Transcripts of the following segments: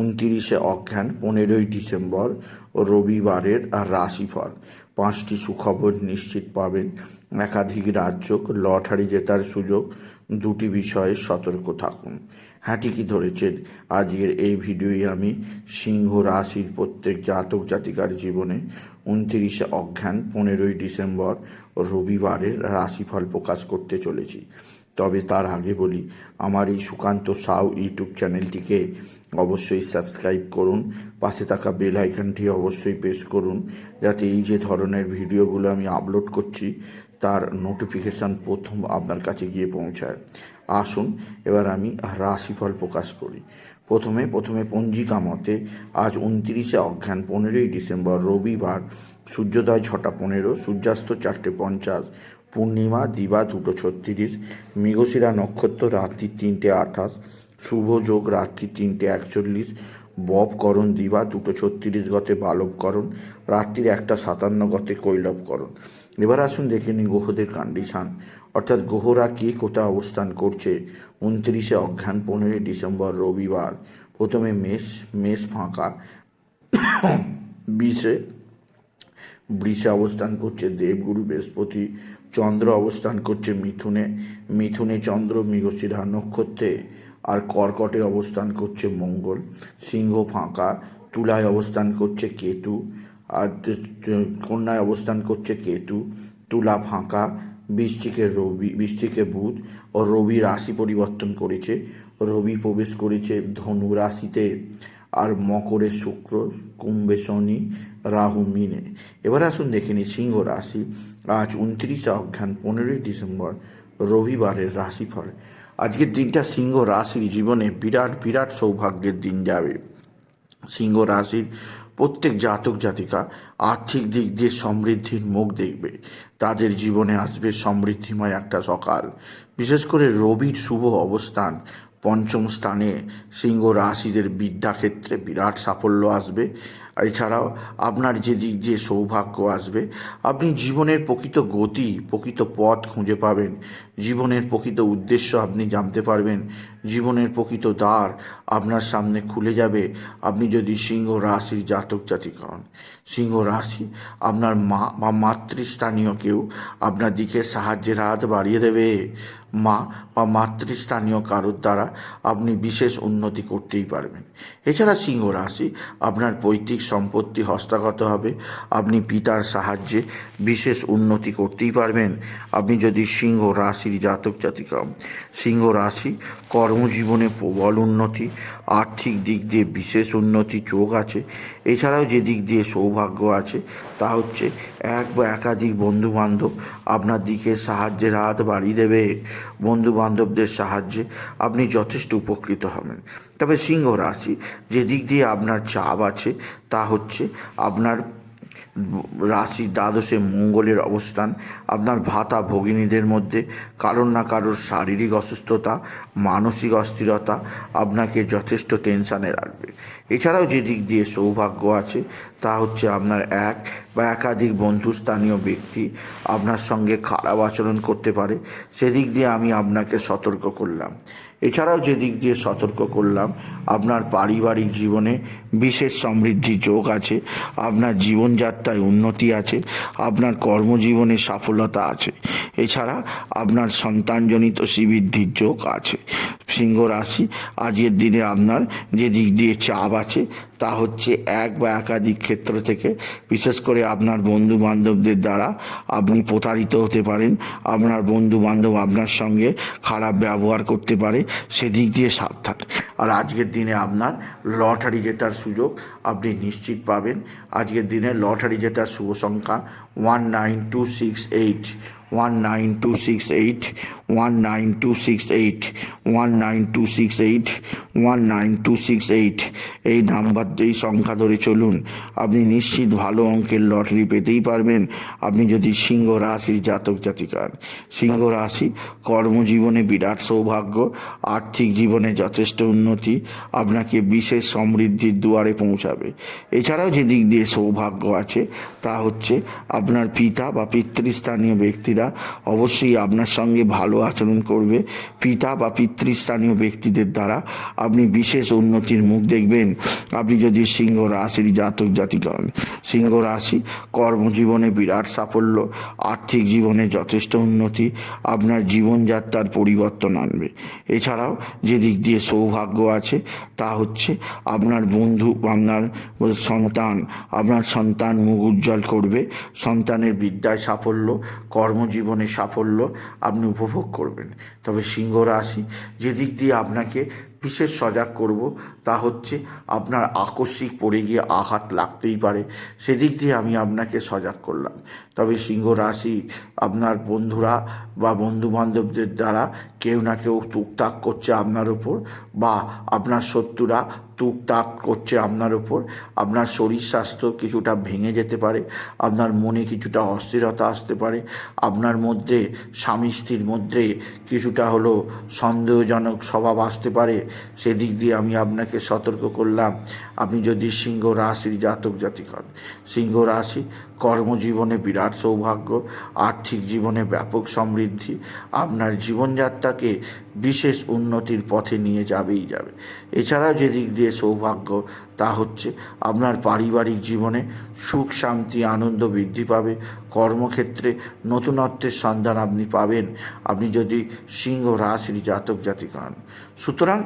উনতিরিশে অজ্ঞান পনেরোই ডিসেম্বর রবিবারের রাশিফল। পাঁচটি সুখবর নিশ্চিত পাবেন। একাধিক রাজ্য লটারি জেতার সুযোগ। দুটি বিষয়ে সতর্ক থাকুন। হ্যাঁ ঠিকই ধরেছেন। আজকের এই ভিডিওই আমি সিংহ রাশির প্রত্যেক জাতক জাতিকার জীবনে উনতিরিশে অজ্ঞান পনেরোই ডিসেম্বর রবিবারের রাশিফল প্রকাশ করতে চলেছি। তবে তার আগে বলি, আমার এই সুকান্ত সাউ ইউটিউব চ্যানেলটিকে অবশ্যই সাবস্ক্রাইব করুন, পাশে থাকা বেল আইকনটি অবশ্যই প্রেস করুন, যাতে এই যে ধরনের ভিডিওগুলো আমি আপলোড করছি, তার নোটিফিকেশান প্রথম আপনার কাছে গিয়ে পৌঁছায়। আসুন, এবার আমি রাশিফল প্রকাশ করি। প্রথমে প্রথমে পঞ্জিকা মতে, আজ উনত্রিশে অজ্ঞান পনেরোই ডিসেম্বর রবিবার, সূর্যোদয় ছটা পনেরো, সূর্যাস্ত চারটে পঞ্চাশ পূর্ণিমা, দিবা, দুটো ছত্রিশ, মৃগশিরা নক্ষত্র রাত্রি তিনটে আঠাশ, শুভ যোগ রাত্রি তিনটে একচল্লিশ ববকরণ দিবা, দুটো ছত্রিশ গতে বালবকরণ রাত্রির একটা সাতান্ন গতে কৈলবকরণ এবার আসুন দেখে নিন গ্রহদের কন্ডিশান অর্থাৎ গ্রহরা কে কোথায় অবস্থান করছে? উনত্রিশে অজ্ঞান পনেরোই ডিসেম্বর, রবিবার। প্রথমে মেষ মেষ ফাঁকা। বিশে বৃষে অবস্থান করছে দেবগুরু, বৃহস্পতি চন্দ্র অবস্থান করছে মিথুনে। মিথুনে চন্দ্র, মৃগশিরা নক্ষত্রে আর কর্কটে অবস্থান করছে মঙ্গল। সিংহ ফাঁকা, তুলায় অবস্থান করছে কেতু, আর কন্যায় অবস্থান করছে কেতু। তুলা ফাঁকা বৃষ্টিকে রবি বৃষ্টিকে বুধ ও রবি রাশি পরিবর্তন করেছে। রবি প্রবেশ করেছে ধনু রাশিতে। আর মকরে শুক্র, কুম্ভে শনি, রাহু, মিনে। এবার আসুন দেখে নিই সিংহ রাশি। আজ উনত্রিশে অজ্ঞান পনেরোই ডিসেম্বর, রবিবারের রাশিফল। আজকের দিনটা সিংহ রাশির জীবনে বিরাট বিরাট সৌভাগ্যের দিন যাবে। সিংহ রাশির প্রত্যেক জাতক জাতিকা আর্থিক দিক দিয়ে সমৃদ্ধির মুখ দেখবে। তাদের জীবনে আসবে সমৃদ্ধিময় একটা সকাল। বিশেষ করে রবির শুভ অবস্থান পঞ্চম স্থানে সিংহ রাশিদের বিদ্যাক্ষেত্রে বিরাট সাফল্য আসবে। এছাড়াও আপনার যে দিক দিয়ে সৌভাগ্য আসবে, আপনি জীবনের প্রকৃত গতি, প্রকৃত পথ খুঁজে পাবেন। জীবনের প্রকৃত উদ্দেশ্য আপনি জানতে পারবেন। জীবনের প্রকৃত দ্বার আপনার সামনে খুলে যাবে। আপনি যদি সিংহ রাশির জাতক জাতিকা হন, সিংহ রাশি আপনার মা বা মাতৃস্থানীয় কেউ আপনার দিকে সাহায্যের হাত বাড়িয়ে দেবে। মা বা মাতৃস্থানীয় কারোর দ্বারা আপনি বিশেষ উন্নতি করতেই পারবেন। এছাড়া সিংহ রাশি আপনার পৈতৃক সম্পত্তি হস্তগত হবে। আপনি পিতার সাহায্যে বিশেষ উন্নতি করতেই পারবেন। আপনি যদি সিংহ রাশির জাতক জাতিকা হন। সিংহ রাশি কর্মজীবনে প্রবল উন্নতি আর্থিক দিক দিয়ে বিশেষ উন্নতি চোখ আছে। এছাড়াও যে দিক দিয়ে সৌভাগ্য আছে, তা হচ্ছে এক বা একাধিক বন্ধুবান্ধব আপনার দিকে সাহায্যের হাত বাড়িয়ে দেবে। বন্ধুবান্ধবদের সাহায্যে আপনি যথেষ্ট উপকৃত হবেন। তবে সিংহ রাশি, যে দিক দিয়ে আপনার চাপ আছে, তা হচ্ছে আপনার রাশি দ্বাদশে মঙ্গলের অবস্থান, আপনার ভাতা ভগিনীদের মধ্যে কারোর না কারোর শারীরিক অসুস্থতা, মানসিক অস্থিরতা আপনাকে যথেষ্ট টেনশানে রাখবে। এছাড়াও যে দিক দিয়ে সৌভাগ্য আছে তা হচ্ছে আপনার এক বা একাধিক বন্ধুস্থানীয় ব্যক্তি আপনার সঙ্গে খারাপ আচরণ করতে পারে, সেদিক দিয়ে আমি আপনাকে সতর্ক করলাম। এছাড়াও যেদিক দিয়ে সতর্ক করলাম, আপনার পারিবারিক জীবনে বিশেষ সমৃদ্ধি যোগ আছে, আপনার জীবনযাত্রায় উন্নতি আছে, আপনার কর্মজীবনে সফলতা আছে। এছাড়া আপনার সন্তানজনিত শ্রীবৃদ্ধির যোগ আছে। সিংহ রাশি। আজকের দিনে আপনার যে দিক দিয়ে চাপ আছে, তা হচ্ছে এক বা একাধিক ক্ষেত্র থেকে, বিশেষ করে আপনার বন্ধু বান্ধবদের দ্বারা আপনি প্রতারিত হতে পারেন। আপনার বন্ধু বান্ধব আপনার সঙ্গে খারাপ ব্যবহার করতে পারে, সেদিক দিয়ে সাবধান। আর আজকের দিনে আপনার লটারি জেতার সুযোগ আপনি নিশ্চিত পাবেন। আজকের দিনে লটারি জেতার শুভ সংখ্যা one nine two six eight one nine two six eight one nine two six eight one nine two six eight one nine two six eight এই নাম্বার এই সংখ্যা ধরে চলুন। আপনি নিশ্চিত ভালো অঙ্কের লটারি পেতেই পারবেন। আপনি যদি সিংহ রাশির জাতক জাতিকার। সিংহ রাশি কর্মজীবনে বিরাট সৌভাগ্য, আর্থিক জীবনে যথেষ্ট উন্নতি, আপনাকে বিশেষ সমৃদ্ধির দুয়ারে পৌঁছাবে। এছাড়াও যে দিক দিয়ে সৌভাগ্য আছে, তা হচ্ছে আপনার পিতা বা পিতৃস্থানীয় ব্যক্তিরা অবশ্যই আপনার সঙ্গে ভালো আচরণ করবে। পিতা বা পিতৃস্থানীয় ব্যক্তিদের দ্বারা আপনি বিশেষ উন্নতির মুখ দেখবেন। আপনি যদি সিংহ রাশির জাতক জাতিকা হন সিংহ রাশি, কর্মজীবনে বিরাট সাফল্য, আর্থিক জীবনে যথেষ্ট উন্নতি, আপনার জীবনযাত্রার পরিবর্তন আনবে। এছাড়াও যে দিক দিয়ে সৌভাগ্য আছে, তা হচ্ছে আপনার বন্ধু, আপনার সন্তান আপনার সন্তান মুখ উজ্জ্বল করবে, সন্তানের বিদ্যায় সাফল্য, কর্মজীবনে সাফল্য আপনি উপভোগ করবেন। তবে সিংহ রাশি, যে দিক দিয়ে আপনাকে বিশেষ সজাগ করব, তা হচ্ছে আপনার আকস্মিক পড়ে গিয়ে আঘাত লাগতেই পারে। সেদিক দিয়ে আমি আপনাকে সজাগ করলাম। তবে সিংহ রাশি আপনার বন্ধুরা বা বন্ধু বান্ধবদের দ্বারা কেউ না কেউ তুকতাক করছে আপনার উপর বা আপনার শত্রুরা টুকটাক করছে আপনার উপর। আপনার শরীর স্বাস্থ্য কিছুটা ভেঙে যেতে পারে, আপনার মনে কিছুটা অস্থিরতা আসতে পারে, আপনার মধ্যে স্বামী স্ত্রীর মধ্যে কিছুটা হলো সন্দেহজনক স্বভাব আসতে পারে। সেদিক দিয়ে আমি আপনাকে সতর্ক করলাম, আপনি যদি সিংহ রাশির জাতক জাতিক হন, সিংহ রাশি কর্মজীবনে বিরাট সৌভাগ্য, আর্থিক জীবনে ব্যাপক সমৃদ্ধি, আপনার জীবনযাত্রাকে বিশেষ উন্নতির পথে নিয়ে যাবেই যাবে। এছাড়াও যে দিক দিয়ে সৌভাগ্য, তা হচ্ছে আপনার পারিবারিক জীবনে সুখ, শান্তি, আনন্দ বৃদ্ধি পাবে। কর্মক্ষেত্রে নতুনত্বের সন্ধান আপনি পাবেন। আপনি যদি সিংহ রাশির জাতক জাতিক হন। সুতরাং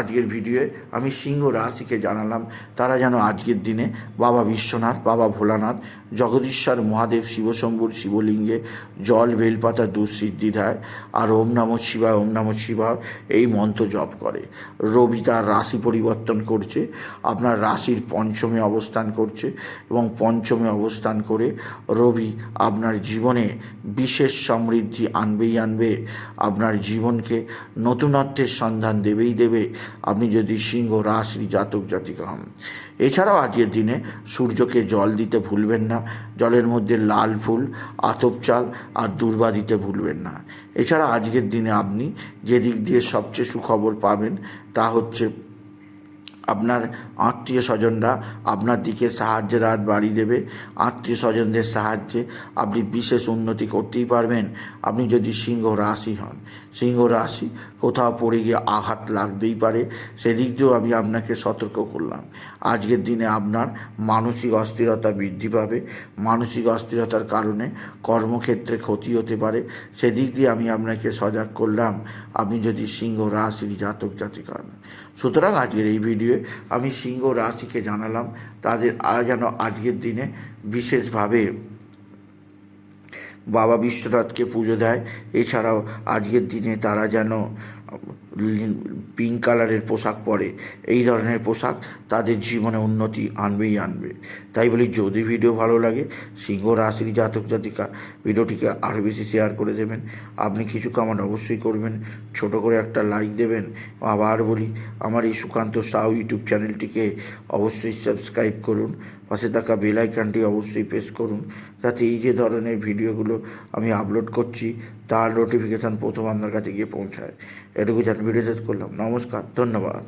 আজকের ভিডিওয়ে আমি সিংহ রাশিকে জানালাম, তারা যেন আজকের দিনে বাবা বিশ্বনাথ, বাবা ভোলানাথ জগদীশ্বর মহাদেব শিবশম্ভুর শিবলিঙ্গে জল বেলপাতা দুঃসিদ্ধি দেয়, আর ওম নম শিবায়, ওম নম শিবায় এই মন্ত্র জপ করে। রবি তার রাশি পরিবর্তন করছে, আপনার রাশির পঞ্চমে অবস্থান করছে এবং পঞ্চমে অবস্থান করে রবি আপনার জীবনে বিশেষ সমৃদ্ধি আনবেই আনবে, আপনার জীবনকে নতুনত্বের সন্ধান দেবেই দেবে, আপনি যদি সিংহ, রাশি, জাতক, জাতিকা হন। এছাড়াও আজকের দিনে সূর্যকে জল দিতে ভুলবেন না জলের মধ্যে লাল ফুল, আতপ চাল আর দুর্বা দিতে ভুলবেন না। এছাড়া আজকের দিনে আপনি যে দিক দিয়ে সবচেয়ে সুখবর পাবেন তা হচ্ছে আপনার আত্মীয় স্বজনরা আপনার দিকে সাহায্যের হাত বাড়িয়ে দেবে। আত্মীয় স্বজনদের সাহায্যে আপনি বিশেষ উন্নতি করতেই পারবেন। আপনি যদি সিংহ রাশি হন, সিংহ রাশি কোথাও পড়ে গিয়ে আঘাত লাগতেই পারে। সেদিক দিয়েও আমি আপনাকে সতর্ক করলাম। আজকের দিনে আপনার মানসিক অস্থিরতা বৃদ্ধি পাবে। মানসিক অস্থিরতার কারণে কর্মক্ষেত্রে ক্ষতি হতে পারে। সেদিক দিয়ে আমি আপনাকে সজাগ করলাম। আপনি যদি সিংহ রাশির জাতক জাতিক হন। সুতরাং আজকের এই ভিডিওয়ে আমি সিংহ রাশিকে জানালাম, তাদের যেন আজকের দিনে বিশেষভাবে বাবা বিশ্বনাথকে পুজো দেয়। এছাড়াও আজকের দিনে তারা যেন পিঙ্ক কালারের পোশাক পরে, এই ধরনের পোশাক তাদের জীবনে উন্নতি আনবেই আনবে। তাই বলি, যদি ভিডিও ভালো লাগে, সিংহ রাশির জাতক জাতিকা, ভিডিওটিকে আরও বেশি শেয়ার করে দেবেন। আপনি কিছু কামান অবশ্যই করবেন, ছোট করে একটা লাইক দেবেন। আবার বলি, আমার এই সুকান্ত সাউ ইউটিউব চ্যানেলটিকে অবশ্যই সাবস্ক্রাইব করুন, পাশে থাকা বেল আইকনটি অবশ্যই প্রেস করুন, যাতে এই যে ধরনের ভিডিওগুলো আমি আপলোড করছি, তার নোটিফিকেশান প্রথম আপনার কাছে গিয়ে পৌঁছায়। এটুকু জান ভিডিও শেষ করলাম। নমস্কার ধন্যবাদ।